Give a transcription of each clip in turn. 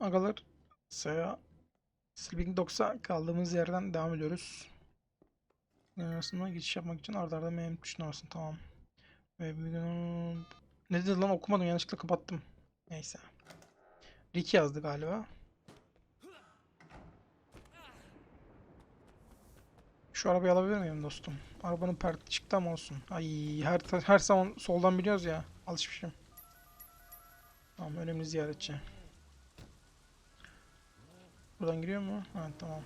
agalar. Saya Sleeping Dogs'a kaldığımız yerden devam ediyoruz. Arasında geçiş yapmak için arda arda M tuşuna basın. Tamam. Ve bir gün... Ne dedi lan okumadım yanlışlıkla kapattım. Neyse. Rick yazdı galiba. Şu arabayı alabilir miyim dostum? Arabanın perti çıktı ama olsun. Ay her her zaman soldan biliyoruz ya. Alışmışım. Tamam önemli ziyaretçi. Buradan giriyor mu? Ha tamam.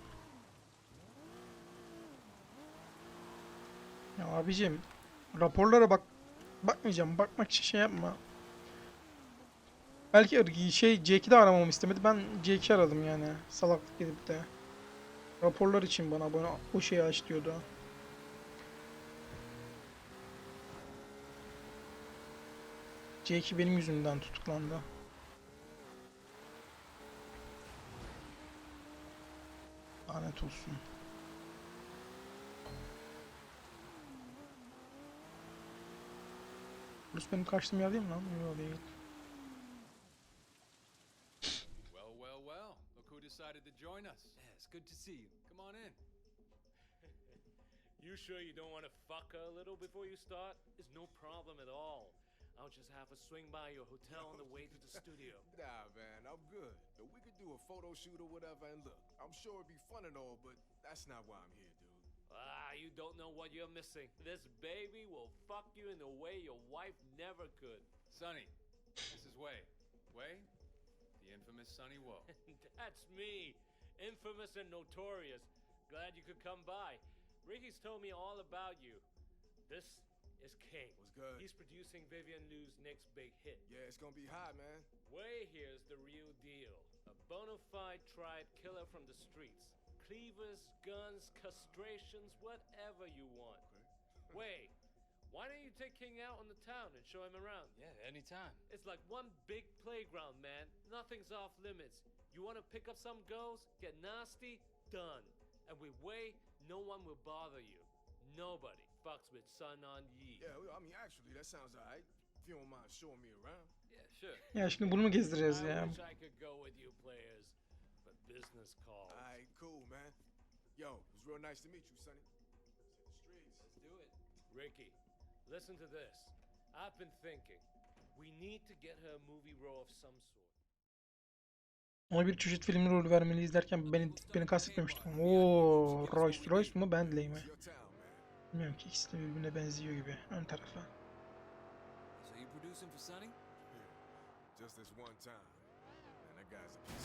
Ya abicim raporlara bak bakmayacağım. Bakmak için şey yapma. Belki şey C2'de aramamı istemedi. Ben C2 aradım yani. Salaklık gidip de. Raporlar için bana abone o şeyi aç diyordu. C2 benim yüzümden tutuklandı. Lanet olsun. Burası benim kaçtığım yer değil mi lan? Yok değil. Well, well, well. Look who decided to join us. Yeah, it's good to see you. Come on in. You sure you don't want to fuck her a little before you start? It's no problem at all. I'll just have to swing by your hotel on the way to the studio. Nah, man, I'm good. But we could do a photo shoot or whatever, and look, I'm sure it'd be fun and all, but that's not why I'm here, dude. Ah, you don't know what you're missing. This baby will fuck you in a way your wife never could. Sonny, this is Way. Way? The infamous Sonny Woe. That's me, infamous and notorious. Glad you could come by. Ricky's told me all about you. This is King. What's good? He's producing Vivian Liu's next big hit. Yeah, it's gonna be hot, man. Way here's the real deal. A bona fide tried killer from the streets. Cleavers, guns, castrations, whatever you want. Way, why don't you take King out on the town and show him around? Yeah, anytime. It's like one big playground, man. Nothing's off limits. You want to pick up some girls, get nasty, done. And with Way, no one will bother you. Nobody fucks with Sun On Yi. Yeah, well, I mean, actually, that sounds alright. If you don't mind showing me around. Yeah, sure. Ya şimdi bunu mu gezdireceğiz I ya? wish I could go with you players, but business calls. Alright, cool, man. Yo, it was real nice to meet you, Sonny. The streets. Let's do it. Ricky, listen to this. I've been thinking. We need to get her a movie role of some sort. Ona bir çeşit filmi rolü vermeliyiz derken beni beni kastetmemiştim. Oo, Royce Royce mu Bentley mi? It's your town, man. Bilmiyorum ki ikisi de birbirine benziyor gibi ön tarafa.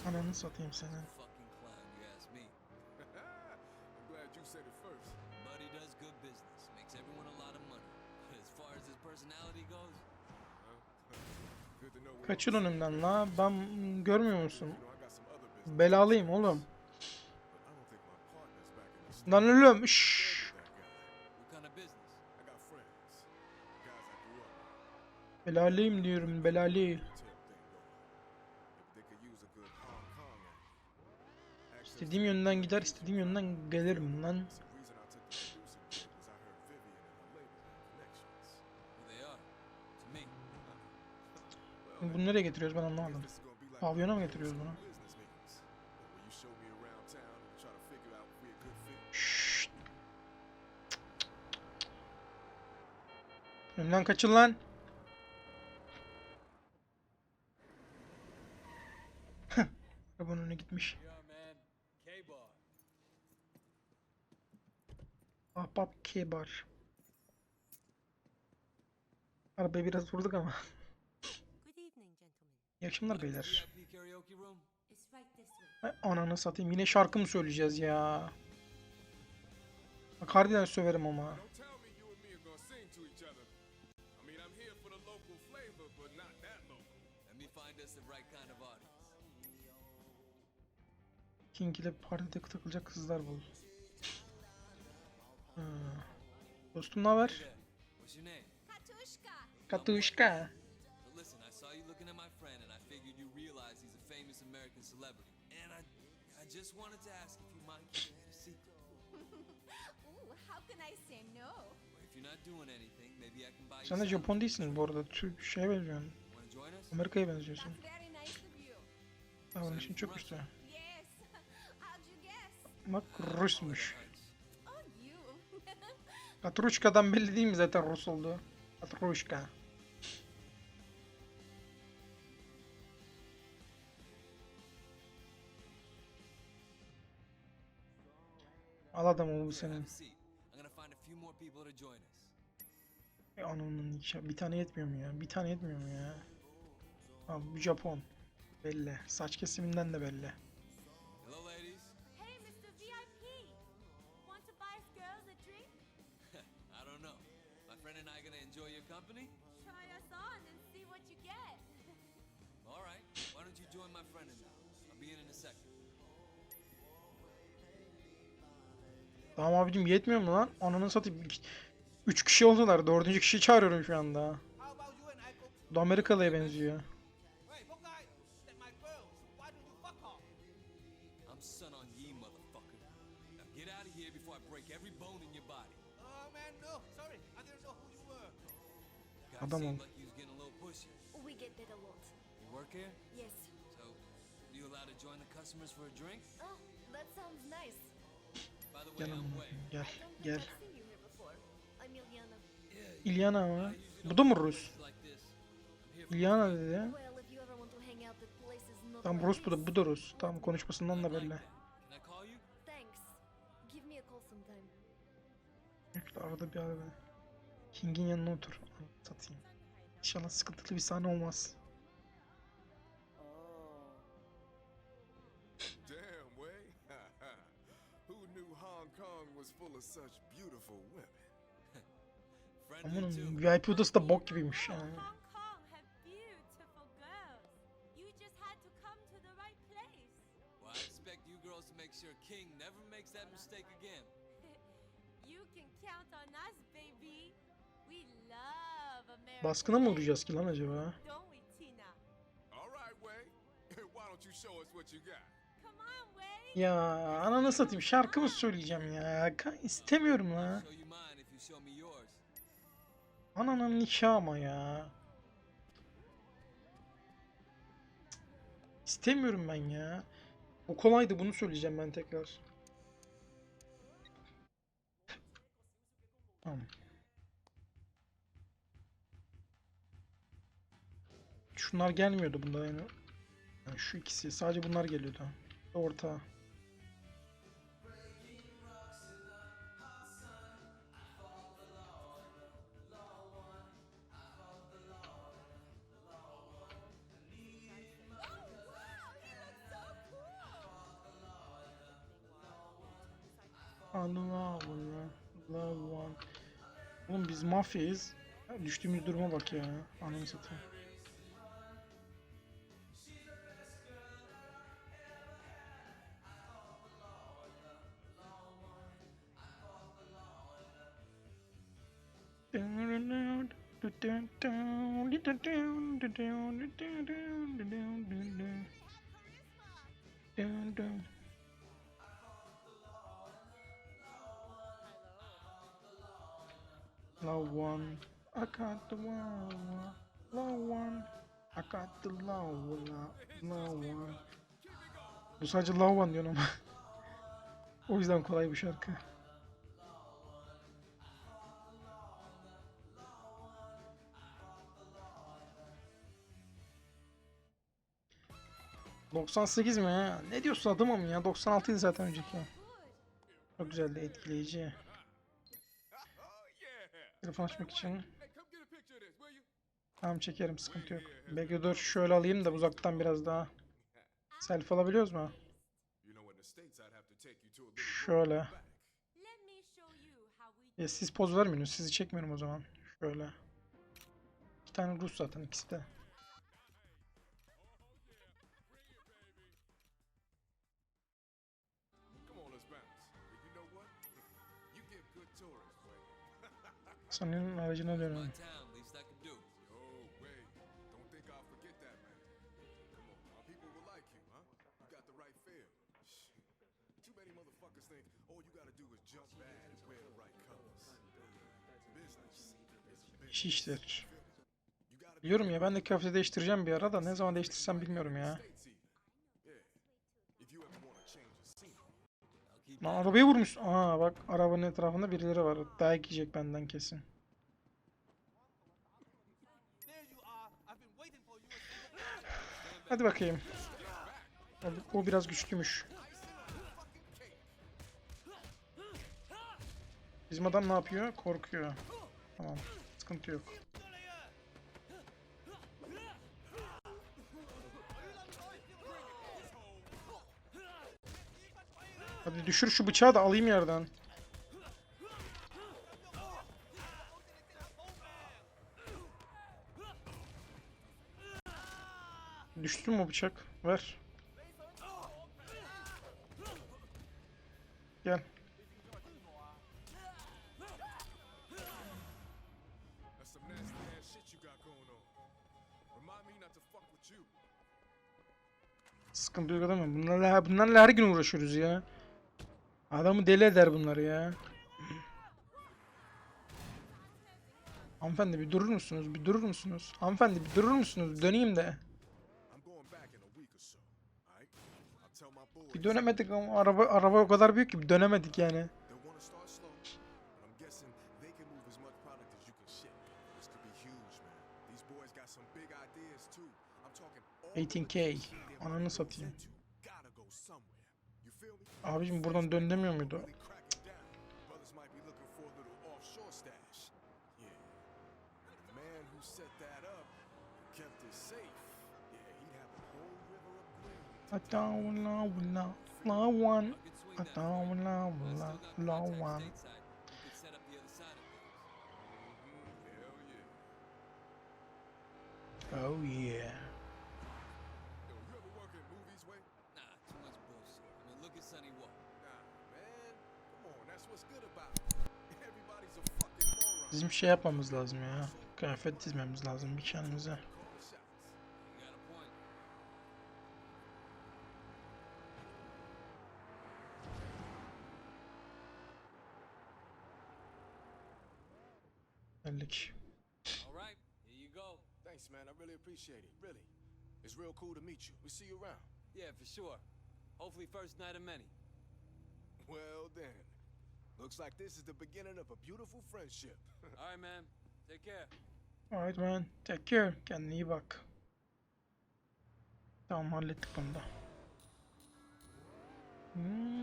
Ananı satayım seni. Glad you said it first. But he does good business, makes everyone a lot of money. But as far as his personality goes, Kaçın önümden la. Ben görmüyor musun? Belalıyım oğlum. but I don't and her label had connections. Well, they are. To me. Bunu nereye getiriyoruz ben anlamadım. Pavyona mı getiriyoruz bunu? those business meetings, where you show me around town and try to figure out if we're a good fit. Şşşt. Önümden kaçın lan. Arabanın önüne gitmiş. K-Bar. Ahbap kebar. Arabayı biraz vurduk ama. İyi akşamlar beyler. Ay, ananı satayım. Yine şarkı mı söyleyeceğiz ya? Bak harbiden söverim ama. King ile partide takılacak kızlar bul. Ha. Dostum ne haber? Katuşka. Listen, I saw you looking at my friend, and I figured you realize he's a famous American celebrity. And I, I just wanted to ask if you mind keeping it a secret. Ooh, how can I say no? İf you're not doing anything, maybe I can buy you Sen de. Japon değilsin bu arada. Türk şeye benziyorsun. Amerika'ya benziyorsun. Davranışın çok üstü. Rus'muş. Katruşka'dan belli değil mi zaten Rus olduğu? Katruşka. Al adamı bu senin. E, nikahı. Bir tane yetmiyor mu ya? Bir tane yetmiyor mu ya? Tamam bu Japon. Belli. Saç kesiminden de belli. Company? Try us on and see what you get. All right. Why don't you join my friend and I? I'll be in in a second. Tamam abicim yetmiyor mu lan? Ananı satayım. Üç kişi oldular. Dördüncü kişiyi çağırıyorum şu anda. Bu da Amerikalı'ya benziyor. I'm son on ye, motherfucker. Now get out of here before I break every bone in your body. Oh man, no, sorry, I Adam ol. We get that a lot. You work here? Yes. So, you allowed to join the customers for a drink? Oh, that sounds nice. By the way, Gel I'm koyayım, Gel gel. I'm Ilyana. İlyana mı? Bu da mı Rus? İlyana dedi. Well, if you ever want to hang out at places not Tam Rus bu da bu da Rus. Tam konuşmasından da belli. Thanks. Give me a call sometime. Arada bir arada. King'in yanına otur. Satayım. İnşallah sıkıntılı bir sahne olmaz. Damn, Way. Who knew Hong Kong was full of such beautiful women? Amanın VIP odası da bok gibiymiş yani. Sure King never makes that mistake again. you can count on us, baby. We love. Baskına mı uğrayacağız ki lan acaba? Ya ananı satayım şarkı mı söyleyeceğim ya? İstemiyorum la. Ananın nikahı ama ya. İstemiyorum ben ya. Bu kolaydı bunu söyleyeceğim ben tekrar. Tamam. Şunlar gelmiyordu bunda yani. Yani şu ikisi sadece bunlar geliyordu. Orta. Allah Allah. Oğlum biz mafyayız. Ya Düştüğümüz duruma bak ya. Ananı satayım. Love one, I got the one, love one, I got the love one, love one. Bu sadece love one diyorum ama. o yüzden kolay bir şarkı. ...98 mi ya? Ne diyorsun adamım ya? 96 idi zaten önceki. Çok güzeldi, etkileyici. Telefon açmak için. Tamam çekerim sıkıntı yok. Bekle dur şöyle alayım da uzaktan biraz daha. Selfie alabiliyoruz mu? Şöyle. Ya siz poz vermiyorsunuz. Sizi çekmiyorum o zaman. Şöyle. İki tane Rus zaten ikisi de. Shit. Too many motherfuckers think all Biliyorum ya ben de kıyafeti değiştireceğim bir ara da ne zaman değiştirsem bilmiyorum ya. States even. Yeah, you ever want to change the scenery. I'll keep Lan arabayı vurmuş. Aa bak arabanın etrafında birileri var. Dayak yiyecek benden kesin. Hadi bakayım. O, o biraz güçlüymüş. Bizim adam ne yapıyor? Korkuyor. Tamam. Sıkıntı yok. Hadi düşür şu bıçağı da alayım yerden. Düştü mü bıçak? Ver. Gel. Sıkıntı yok mi? Bunlarla, bunlarla her gün uğraşıyoruz ya. Adamı deli eder bunlar ya. Hanımefendi bir durur musunuz? Bir durur musunuz? Hanımefendi bir durur musunuz? Döneyim de. Bir dönemedik ama araba araba o kadar büyük ki bir dönemedik yani. They'll want to start slow, but I'm guessing they can move as much product as you can ship. This could be huge, man. These boys got some big ideas too. I'm talking all 18K. the locations they're Ananı satayım. Abicim buradan dön demiyor muydu? Really crack it down. Brothers might be looking for a Bizim şey yapmamız lazım ya. Kıyafet dizmemiz lazım bir kendimize. Call the shots. You got a point. Bellik. All right, here you go. Thanks, man. I really appreciate it. Really. It's real cool to meet you. We see you around. Yeah, for sure. Hopefully, first night of many. Well, then. Looks like this is the beginning of a beautiful friendship. All right, man. Take care. Alright man. Take care. Kendine iyi bak. Tamam hallettik bunu da. Hmm.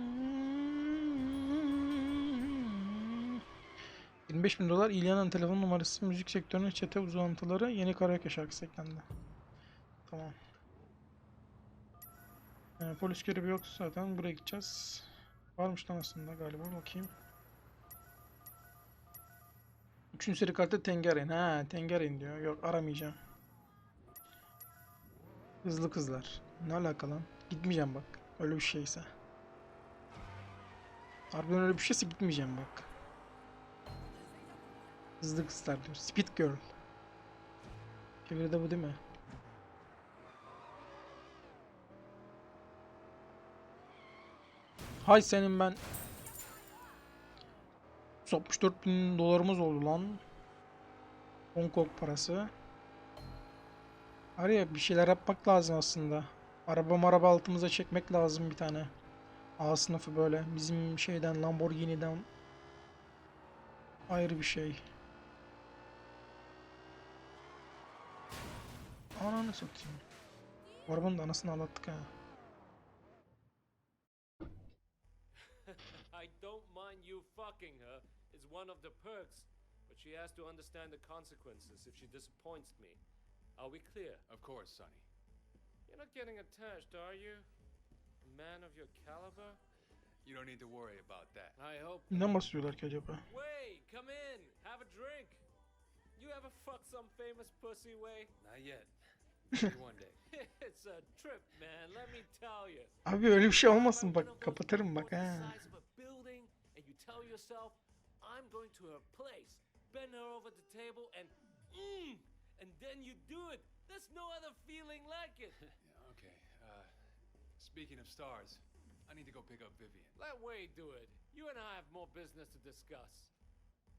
25 bin dolar İlyana'nın telefon numarası, müzik sektörünün çete uzantıları, yeni karaoke şarkısı eklendi. Tamam. Yani polis görevi yoktu zaten. Buraya gideceğiz. Varmış lan aslında galiba. Bakayım. Üçüncü seri kartı Tengarin. Ha Tengarin diyor. Yok aramayacağım. Hızlı kızlar. Ne alaka lan? Gitmeyeceğim bak. Öyle bir şeyse. Harbiden öyle bir şeyse gitmeyeceğim bak. Hızlı kızlar diyor. Speed Girl. Çeviri de bu değil mi? Hay senin ben 64 bin dolarımız oldu lan. Hong Kong parası. Araya bir şeyler yapmak lazım aslında. Araba maraba altımıza çekmek lazım bir tane. A sınıfı böyle. Bizim şeyden Lamborghini'den ayrı bir şey. Ananı satayım. Bu arabanın da anasını ağlattık ha. I don't mind you fucking her. One of the perks. But she has to understand the consequences if she disappoints me. Are we clear? Of course, Sonny. You're not getting attached, are you? A man of your caliber? You don't need to worry about that. I hope. Ne basıyorlar ki acaba? Way, come in. Have a drink. You ever fuck some famous pussy, Way? Not yet. Maybe one day. it's a trip, man. Let me tell you. Abi öyle bir şey olmasın bak kapatırım bak ha. "I'm going to her place." Bend her over the table and, mm, and then you do it. There's no other feeling like it. Yeah, okay. Uh, speaking of stars, I need to go pick up Vivian. Let Wade do it. You and I have more business to discuss.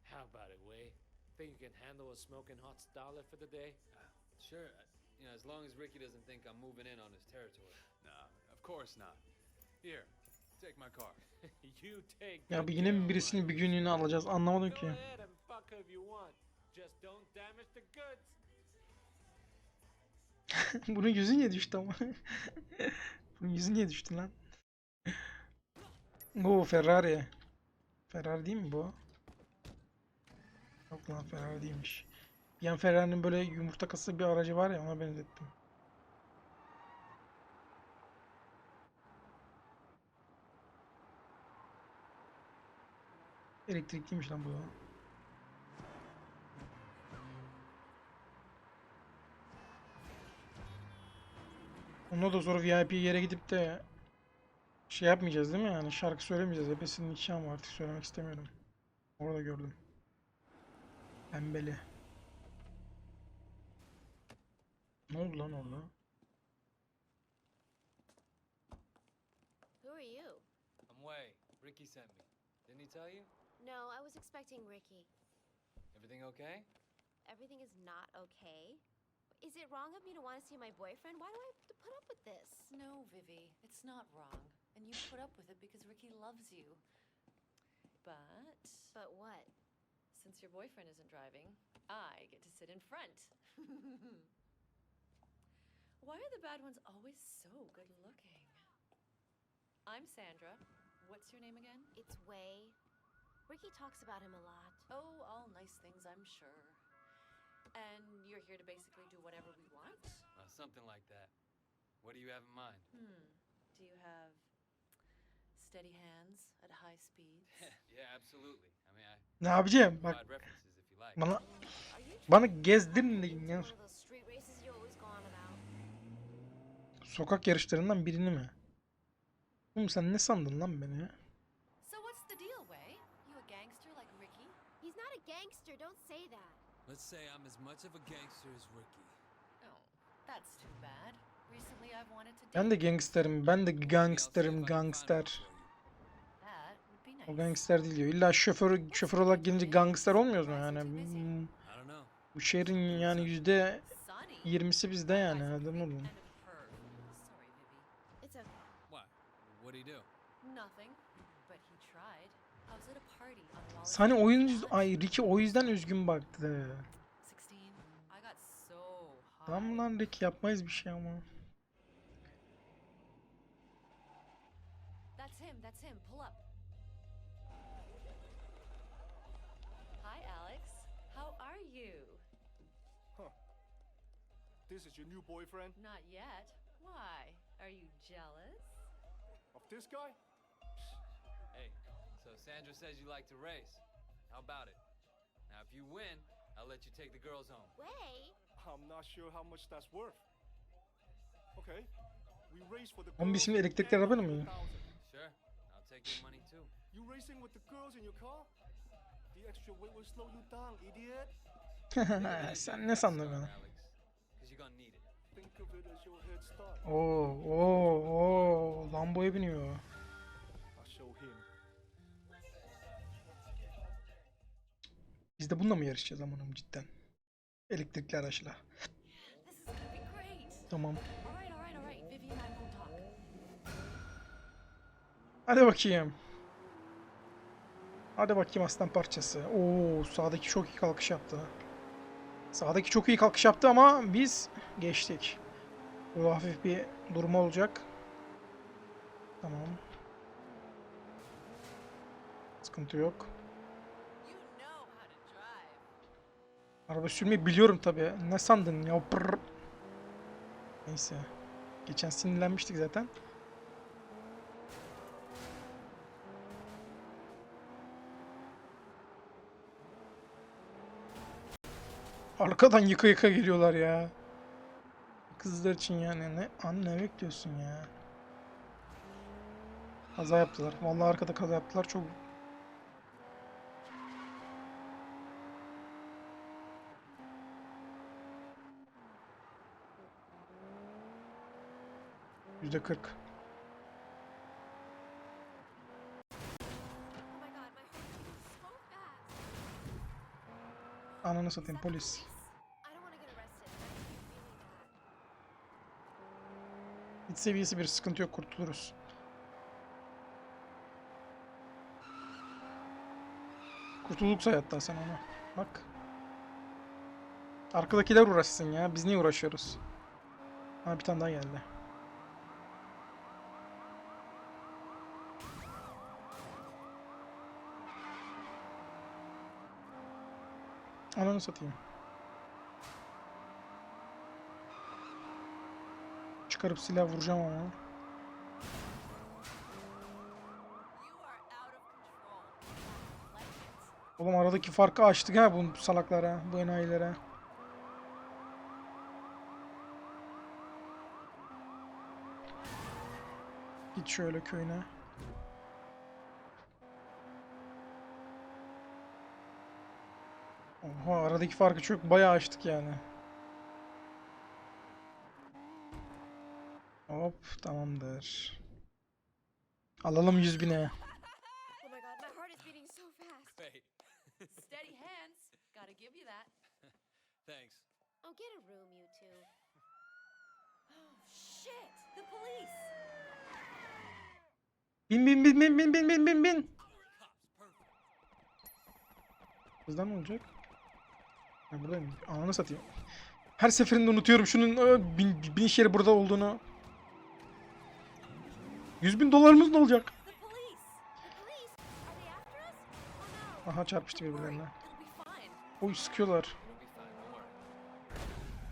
How about it, Wade? Think you can handle a smoking hot starlet for the day? Sure. I- You know, as long as Ricky doesn't think I'm moving in on his territory. Nah, of course not. Here, take my car. you take Ya bir yine mi birisini bir günlüğüne alacağız anlamadım ki. Bunun yüzü niye düştü ama? Bunun yüzü niye düştü lan? Oo Ferrari. Ferrari değil mi bu? Yok lan Ferrari değilmiş. Bir an Ferrari'nin böyle yumurta kası bir aracı var ya ona benzettim. Elektrikliymiş lan bu. Onunla da sonra VIP yere gidip de şey yapmayacağız değil mi yani şarkı söylemeyeceğiz. Hepsinin nikahı var artık söylemek istemiyorum. Orada gördüm. Pembeli. Ne oldu lan orada? Who are you? I'm Wei. Ricky sent me. Didn't he tell you? No, I was expecting Ricky. Everything okay? Everything is not okay. Is it wrong of me to want to see my boyfriend? Why do I have to put up with this? No, Vivi, it's not wrong. And you put up with it because Ricky loves you. But But what? since your boyfriend isn't driving, I get to sit in front. Why are the bad ones always so good looking? I'm Sandra. What's your name again? It's way. Ricky talks about him a lot. Oh, all nice things, I'm sure. And you're here to basically do whatever we want? Uh, something like that. What do you have in mind? Hmm. Do you have steady hands at high speeds? yeah, absolutely. I mean, I Ne yapacağım? Bak bana bana gezdirin deyin ya. Sokak yarışlarından birini mi? Oğlum sen ne sandın lan beni? So what's the deal, Way? You a gangster like Ricky? He's not a gangster. Don't say that. Let's say I'm as much of a gangster as Ricky. Oh, that's too bad. Recently I've wanted to Ben de gangsterim. Ben de gangsterim, gangster. O gangster değil diyor. İlla şoför şoför olarak gelince gangster olmuyoruz mu yani? Hmm. Bu şehrin yani yüzde. 20'si bizde yani. Hadi oğlum. And Sani oyun. Ay Ricky o yüzden üzgün baktı. 16. I got so high. Tamam lan Ricky yapmayız bir şey ama. That's him. That's him. Pull up. Hi, Alex. How are you? This is your new boyfriend? Not yet. Why? Are you jealous? Of this guy? So Sandra says you like to race. How about it? Now, if you win, I'll let you take the girls home. Way. I'm not sure how much that's worth. Okay. We race for the Oğlum biz şimdi elektrikli araba mı? 100,000. Sure, I'll take your money too. You racing with the girls in your car? The extra weight will slow you down, idiot. Sen ne sandın start. Oo, oo, oo. Lambo'ya biniyor. Biz de bununla mı yarışacağız amanım cidden? Elektrikli araçla. Tamam. Hadi bakayım. Hadi bakayım aslan parçası. Oo, sağdaki çok iyi kalkış yaptı. Sağdaki çok iyi kalkış yaptı ama biz geçtik. Bu hafif bir durma olacak. Tamam. Sıkıntı yok. You know how to drive. Araba sürmeyi biliyorum tabi. Ne sandın ya? Pırr. Neyse. Geçen sinirlenmiştik zaten. Arkadan yıka yıka geliyorlar ya. Kızlar için yani ne anne bekliyorsun ya. Kaza yaptılar. Vallahi arkada kaza yaptılar. Çok Yüzde kırk. Ananı satayım polis. Hiç seviyesi bir sıkıntı yok kurtuluruz. Kurtulduk hayatta sen ona. Bak. Arkadakiler uğraşsın ya. Biz niye uğraşıyoruz? Ha bir tane daha geldi. Ananı satayım. Çıkarıp silah vuracağım ama. Oğlum aradaki farkı açtık ha bu salaklara, bu enayilere. Git şöyle köyüne. Oha aradaki farkı çok bayağı açtık yani. Hop tamamdır. Alalım 100 bine. Oh. Thanks. Oh, get a room, you two. Oh, shit! The police! Bin bin bin bin bin bin bin bin bin. Hızdan ne olacak? Ben buradayım. Ananı satayım. Her seferinde unutuyorum şunun e, bin, bin iş yeri burada olduğunu. 100 bin dolarımız ne olacak? Aha çarpıştı birbirlerine. Oy sıkıyorlar.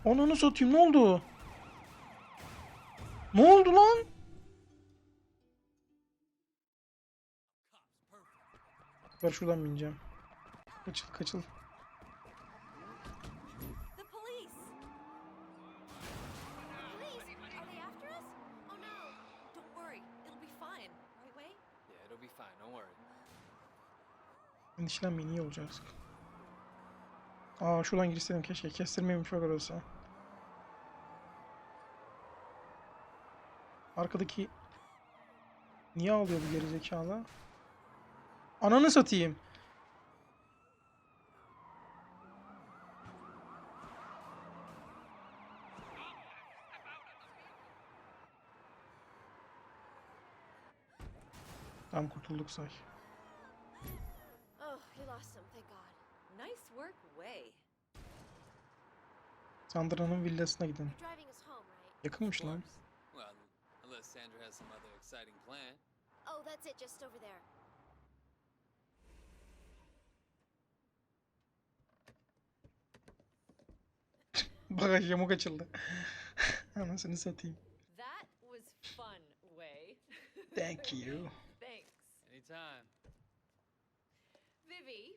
Ananı satayım ne oldu? Ne oldu lan? Ben şuradan bineceğim. Kaçıl kaçıl. Be fine. Don't worry. Endişelenmeyin iyi olacağız. Aa şuradan girseydim keşke. Kestirmemiş bak orası. Arkadaki... Niye ağlıyor bu gerizekalı? Ananı satayım. Tam kurtulduk say. Oh, you lost him, thank god. Nice work, Way. Sandra'nın villasına gidin. You're driving us home, right? Yakınmış lan. Well, unless Sandra has some other exciting plan. Oh, that's it, just over there. Bagaj yamuk açıldı. Anasını satayım. That was fun, Way. Thank you. Anytime. Vivi,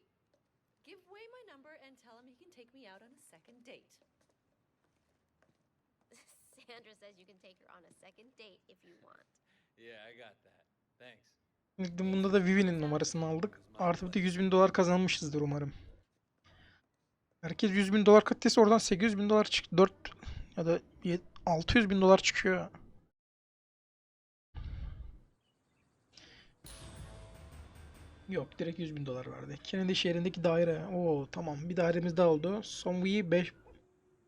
give Way my number and tell him he can take me out on a second date. Sandra says you can take her on a second date if you want. Yeah, I got that. Thanks. Bunda da Vivi'nin numarasını aldık. Artı bir de 100 bin dolar kazanmışızdır umarım. Herkes 100 bin dolar kattıysa oradan 800 bin dolar çık 4 ya da yet- 600 bin dolar çıkıyor. Yok direkt 100 bin dolar verdi. Kennedy şehrindeki daire. Oo tamam bir dairemiz daha oldu. Sonvi 5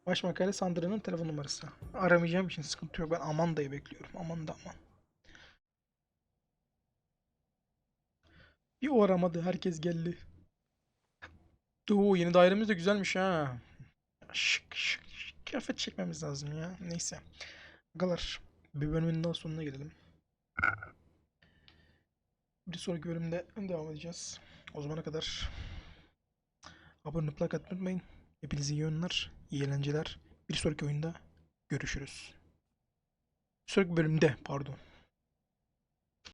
baş makale Sandra'nın telefon numarası. Aramayacağım için sıkıntı yok. Ben Amanda'yı bekliyorum. Amanda aman. Bir o aramadı. Herkes geldi. Oo yeni dairemiz de güzelmiş ha. Şık şık şık. Kıyafet çekmemiz lazım ya. Neyse. Agalar. Bir bölümün daha sonuna gelelim. Bir sonraki bölümde devam edeceğiz. O zamana kadar abone olup like unutmayın. Hepinize iyi oyunlar, iyi eğlenceler. Bir sonraki oyunda görüşürüz. Bir sonraki bölümde pardon.